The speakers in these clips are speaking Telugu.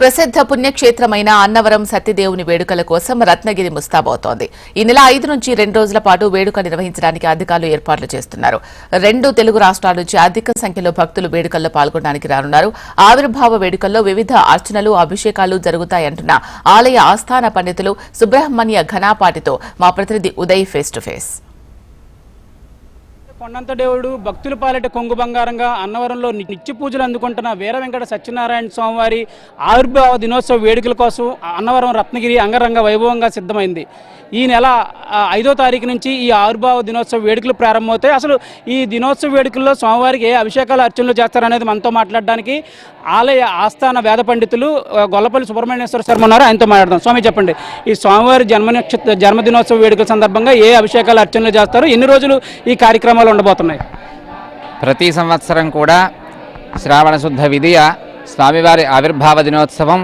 ప్రసిద్ధ పుణ్యక్షేత్రమైన అన్నవరం సత్యదేవుని వేడుకల కోసం రత్నగిరి ముస్తాబవుతోంది. ఈ నెల ఐదు నుంచి రెండు రోజుల పాటు వేడుక నిర్వహించడానికి అధికారులు ఏర్పాట్లు చేస్తున్నారు. రెండు తెలుగు రాష్ట్రాల నుంచి అధిక సంఖ్యలో భక్తులు వేడుకల్లో పాల్గొనడానికి రానున్నారు. ఆవిర్భావ వేడుకల్లో వివిధ అర్చనలు అభిషేకాలు జరుగుతాయంటున్న ఆలయ ఆస్థాన పండితులు సుబ్రహ్మణ్య ఘనాపాటితో మా ప్రతినిధి ఉదయ్ ఫేస్ టు ఫేస్ కొండంత దేవుడు భక్తుల పాలిట కొంగు బంగారంగా అన్నవరంలో నిత్య పూజలు అందుకుంటున్న వీర వెంకట సత్యనారాయణ స్వామివారి ఆవిర్భావ దినోత్సవ వేడుకల కోసం అన్నవరం రత్నగిరి అంగరంగ వైభవంగా సిద్ధమైంది. ఈ నెల ఐదో తారీఖు నుంచి ఈ ఆవిర్భావ దినోత్సవ వేడుకలు ప్రారంభమవుతాయి. అసలు ఈ దినోత్సవ వేడుకల్లో స్వామివారికి ఏ అభిషేకాలు అర్చనలు చేస్తారనేది మనతో మాట్లాడడానికి ఆలయ ఆస్థాన వేద పండితులు గొల్లపల్లి సుబ్రహ్మణ్యేశ్వర శర్మ ఉన్నారు. ఆయనతో మాట్లాడదాం. స్వామి చెప్పండి ఈ స్వామివారి జన్మ జన్మదినోత్సవ వేడుకల సందర్భంగా ఏ అభిషేకాలు అర్చనలు చేస్తారు? ఎన్ని రోజులు ఈ కార్యక్రమాలు ఉండబోతున్నాయి. ప్రతి సంవత్సరం కూడా శ్రావణ శుద్ధ విధియ స్వామివారి ఆవిర్భావ దినోత్సవం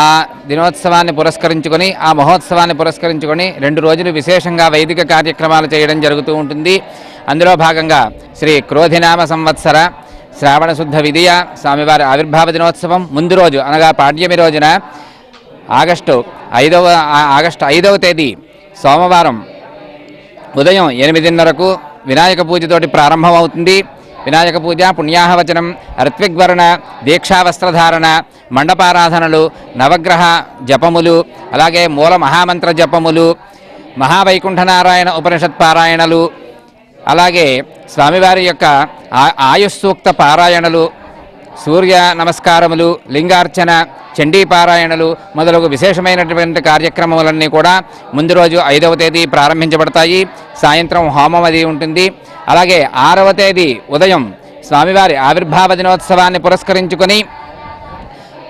ఆ దినోత్సవాన్ని పురస్కరించుకొని ఆ మహోత్సవాన్ని పురస్కరించుకొని రెండు రోజులు విశేషంగా వైదిక కార్యక్రమాలు చేయడం జరుగుతూ ఉంటుంది. అందులో భాగంగా శ్రీ క్రోధినామ సంవత్సర శ్రావణ శుద్ధ విధియ స్వామివారి ఆవిర్భావ దినోత్సవం ముందు రోజు అనగా పాడ్యమి రోజున ఆగస్టు ఐదవ ఆగస్టు ఐదవ తేదీ సోమవారం ఉదయం ఎనిమిదిన్నరకు వినాయక పూజతోటి ప్రారంభమవుతుంది. వినాయక పూజ పుణ్యాహవచనం ఋత్విగ్వరణ దీక్షావస్త్రధారణ మండపారాధనలు నవగ్రహ జపములు అలాగే మూల మహామంత్ర జపములు మహావైకుంఠనారాయణ ఉపనిషత్ పారాయణలు అలాగే స్వామివారి యొక్క ఆ- ఆయుస్సూక్త పారాయణలు సూర్య నమస్కారములు లింగార్చన చండీపారాయణలు మొదలగు విశేషమైనటువంటి కార్యక్రమాలన్నీ కూడా ముందు రోజు ఐదవ తేదీ ప్రారంభించబడతాయి. సాయంత్రం హోమం అది ఉంటుంది. అలాగే ఆరవ తేదీ ఉదయం స్వామివారి ఆవిర్భావ దినోత్సవాన్ని పురస్కరించుకొని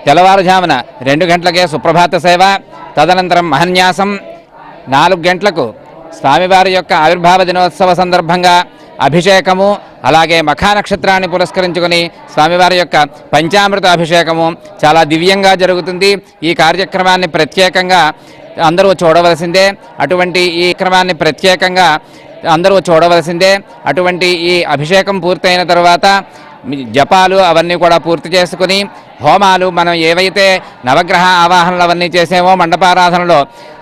తెల్లవారుజామున రెండు గంటలకే సుప్రభాత సేవ తదనంతరం మహన్యాసం. నాలుగు గంటలకు స్వామివారి యొక్క ఆవిర్భావ దినోత్సవ సందర్భంగా అభిషేకము అలాగే మఖా నక్షత్రాన్ని పురస్కరించుకొని స్వామివారి యొక్క పంచామృత అభిషేకము చాలా దివ్యంగా జరుగుతుంది. ఈ కార్యక్రమాన్ని ప్రత్యేకంగా అందరూ చూడవలసిందే. అటువంటి ఈ క్రమాన్ని ప్రత్యేకంగా అందరూ చూడవలసిందే. అటువంటి ఈ అభిషేకం పూర్తయిన తర్వాత జపాలు అవన్నీ కూడా పూర్తి చేసుకుని హోమాలు మనం ఏవైతే నవగ్రహ ఆవాహనలు అవన్నీ చేసేమో మండపారాధనలో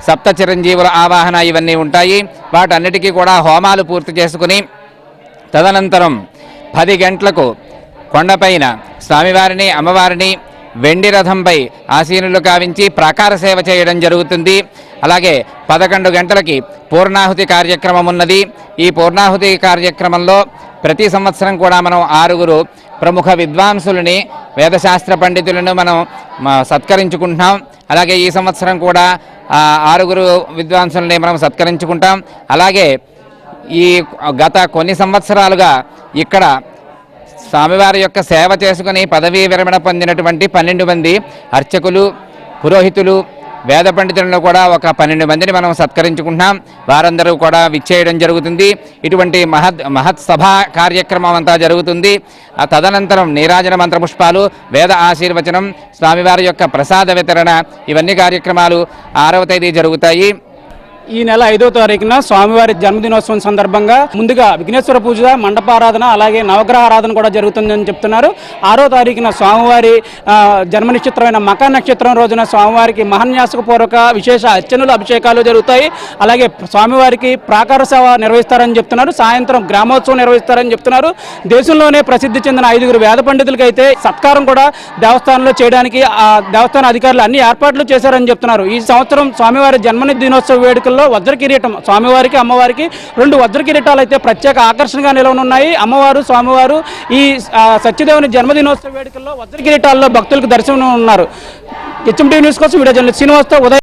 సప్త చిరంజీవుల ఆవాహన ఇవన్నీ ఉంటాయి. వాటన్నిటికీ కూడా హోమాలు పూర్తి చేసుకుని తదనంతరం పది గంటలకు కొండపైన స్వామివారిని అమ్మవారిని వెండి రథంపై ఆసీనులు కావించి ప్రాకార సేవ చేయడం జరుగుతుంది. అలాగే పదకొండు గంటలకి పూర్ణాహుతి కార్యక్రమం ఉన్నది. ఈ పూర్ణాహుతి కార్యక్రమంలో ప్రతి సంవత్సరం కూడా మనం ఆరుగురు ప్రముఖ విద్వాంసులని వేదశాస్త్ర పండితులను మనం సత్కరించుకుంటున్నాం. అలాగే ఈ సంవత్సరం కూడా ఆరుగురు విద్వాంసులని మనం సత్కరించుకుంటాం. అలాగే ఈ గత కొన్ని సంవత్సరాలుగా ఇక్కడ స్వామివారి యొక్క సేవ చేసుకుని పదవీ విరమణ పొందినటువంటి పన్నెండు మంది అర్చకులు పురోహితులు వేద పండితులను కూడా ఒక పన్నెండు మందిని మనం సత్కరించుకుంటున్నాం. వారందరూ కూడా విచ్చేయడం జరుగుతుంది. ఇటువంటి మహత్ మహత్సభ కార్యక్రమం అంతా జరుగుతుంది. ఆ తదనంతరం నీరాజన మంత్రపుష్పాలు వేద ఆశీర్వచనం స్వామివారి యొక్క ప్రసాద వితరణ ఇవన్నీ కార్యక్రమాలు ఆరవ తేదీ జరుగుతాయి. ఈ నెల ఐదో తారీఖున స్వామివారి జన్మదినోత్సవం సందర్భంగా ముందుగా విఘ్నేశ్వర పూజ మండపారాధన అలాగే నవగ్రహ ఆరాధన కూడా జరుగుతుందని చెప్తున్నారు. ఆరో తారీఖున స్వామివారి జన్మ నక్షత్రమైన మక నక్షత్రం రోజున స్వామివారికి మహన్యాసక పూర్వక విశేష అర్చనలు అభిషేకాలు జరుగుతాయి. అలాగే స్వామివారికి ప్రాకార సేవ నిర్వహిస్తారని చెప్తున్నారు. సాయంత్రం గ్రామోత్సవం నిర్వహిస్తారని చెప్తున్నారు. దేశంలోనే ప్రసిద్ధి చెందిన ఐదుగురు వేద పండితులకి అయితే సత్కారం కూడా దేవస్థానంలో చేయడానికి ఆ దేవస్థాన అధికారులు అన్ని ఏర్పాట్లు చేశారని చెప్తున్నారు. ఈ సంవత్సరం స్వామివారి జన్మని దినోత్సవ వేడుకల్లో వజ్ర కిరీటం స్వామివారికి అమ్మవారికి రెండు వజ్ర కిరీటాలు అయితే ప్రత్యేక ఆకర్షణగా నిలవనున్నాయి. అమ్మవారు స్వామివారు ఈ సత్యదేవుని జన్మదినోత్సవ వేడుకల్లో వజ్ర కిరీటాల్లో భక్తులకు దర్శనం ఉన్నారు హెచ్ఎంటీ న్యూస్ కోసం వీడియో జర్నలిస్ట్ శ్రీనివాస్తో ఉదయం